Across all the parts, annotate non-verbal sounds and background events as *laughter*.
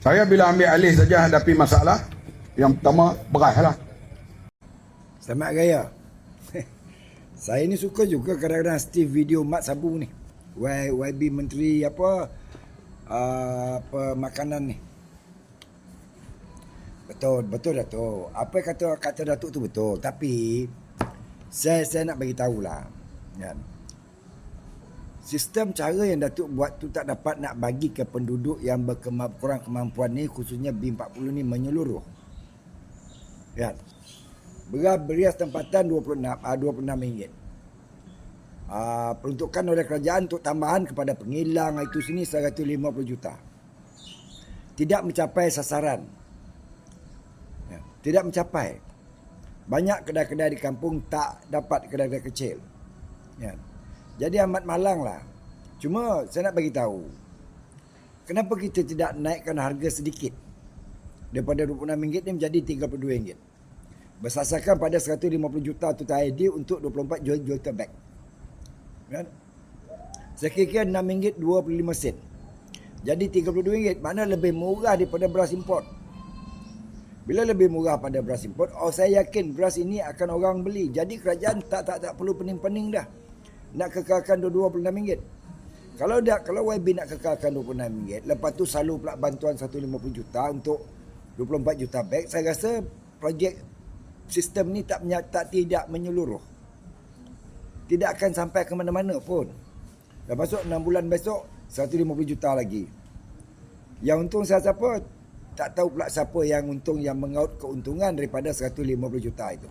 Saya bila ambil alih saja hadapi masalah, yang pertama beraslah. Selamat Raya. *laughs* Saya ni suka juga kadang-kadang Steve video Mat Sabu ni. Y, YB Menteri apa uh, apa makanan ni. Betul, betul Datuk. Apa kata kata Datuk tu betul. Tapi saya saya nak bagi tahulah. Kan. Sistem cara yang Datuk buat tu tak dapat nak bagi ke penduduk yang berkema- kurang kemampuan ni khususnya B40 ni menyeluruh. Kan. Beras beras tempatan 26 uh, 26 ringgit. Uh, peruntukan oleh kerajaan untuk tambahan kepada pengilang itu sini 150 juta. Tidak mencapai sasaran. Ya, tidak mencapai. Banyak kedai-kedai di kampung tak dapat kedai-kedai kecil. Ya. Jadi amat malang lah. Cuma saya nak bagi tahu. Kenapa kita tidak naikkan harga sedikit? Daripada RM26 ni menjadi RM32 bersasarkan pada 150 juta total ID untuk 24 juta, beg. Kan? Saya kira RM6.25 sen. Jadi RM32 mana lebih murah daripada beras import. Bila lebih murah pada beras import, oh saya yakin beras ini akan orang beli. Jadi kerajaan tak tak tak perlu pening-pening dah. Nak kekalkan RM26. Kalau tak kalau YB nak kekalkan RM26, lepas tu selalu pula bantuan 150 juta untuk 24 juta beg, saya rasa projek sistem ni tak tak tidak menyeluruh. Tidak akan sampai ke mana-mana pun. Dah masuk 6 bulan besok 150 juta lagi. Yang untung saya siapa? Tak tahu pula siapa yang untung yang mengaut keuntungan daripada 150 juta itu.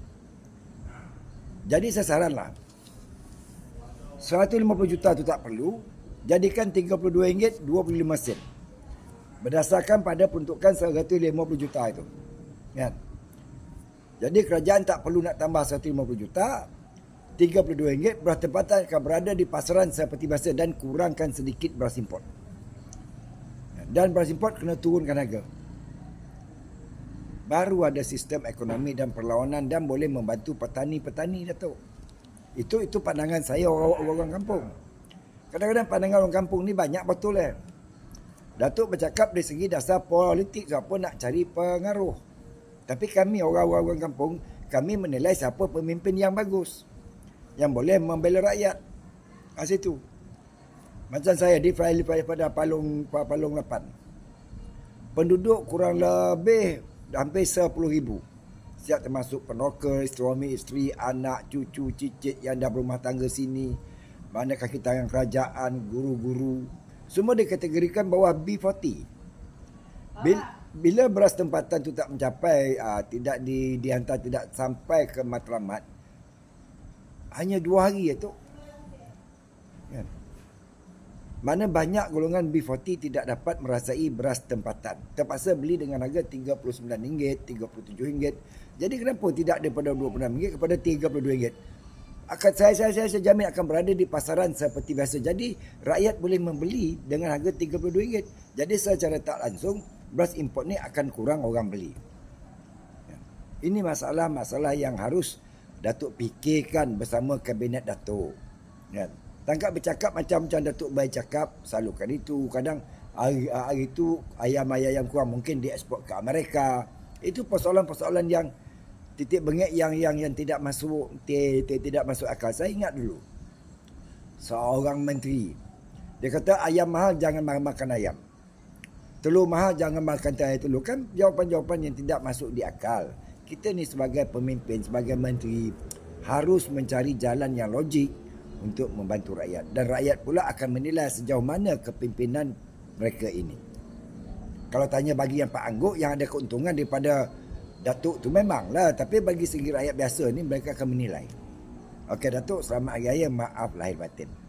Jadi saya saranlah 150 juta tu tak perlu jadikan RM32.25 sen. Berdasarkan pada peruntukan 150 juta itu. Kan? Jadi kerajaan tak perlu nak tambah 150 juta. RM32 beras tempatan akan berada di pasaran seperti biasa dan kurangkan sedikit beras import. Dan beras import kena turunkan harga. Baru ada sistem ekonomi dan perlawanan dan boleh membantu petani-petani Datuk. Itu itu pandangan saya orang, orang kampung. Kadang-kadang pandangan orang kampung ni banyak betul eh. Datuk bercakap dari segi dasar politik siapa nak cari pengaruh. Tapi kami orang-orang kampung, kami menilai siapa pemimpin yang bagus. Yang boleh membela rakyat. Ha, situ. Macam saya di file pada Palung Palung 8. Penduduk kurang lebih hampir 10 ribu. Siap termasuk penokal, suami, isteri, anak, cucu, cicit yang dah berumah tangga sini. Mana kaki tangan kerajaan, guru-guru. Semua dikategorikan bawah B40. Bila, bila beras tempatan tu tak mencapai, aa, tidak di, dihantar tidak sampai ke matlamat, hanya dua hari itu. Kan? Mana banyak golongan B40 tidak dapat merasai beras tempatan. Terpaksa beli dengan harga RM39, RM37. Jadi kenapa tidak daripada RM26 kepada RM32? Akan saya, saya, saya, saya jamin akan berada di pasaran seperti biasa. Jadi rakyat boleh membeli dengan harga RM32. Jadi secara tak langsung beras import ni akan kurang orang beli. Ya. Ini masalah-masalah yang harus Datuk fikirkan bersama kabinet Datuk. Ya. Tangkap bercakap macam-macam Datuk baik cakap, selalukan itu. Kadang hari, hari itu ayam-ayam yang kurang mungkin diekspor ke Amerika. Itu persoalan-persoalan yang titik bengek yang yang yang tidak masuk tidak masuk akal. Saya ingat dulu. Seorang menteri dia kata ayam mahal jangan makan ayam. Telur mahal jangan makan telur. Kan jawapan-jawapan yang tidak masuk di akal kita ni sebagai pemimpin, sebagai menteri harus mencari jalan yang logik untuk membantu rakyat dan rakyat pula akan menilai sejauh mana kepimpinan mereka ini. Kalau tanya bagi yang Pak Angguk yang ada keuntungan daripada Datuk tu memanglah tapi bagi segi rakyat biasa ni mereka akan menilai. Okey Datuk, selamat hari raya, maaf lahir batin.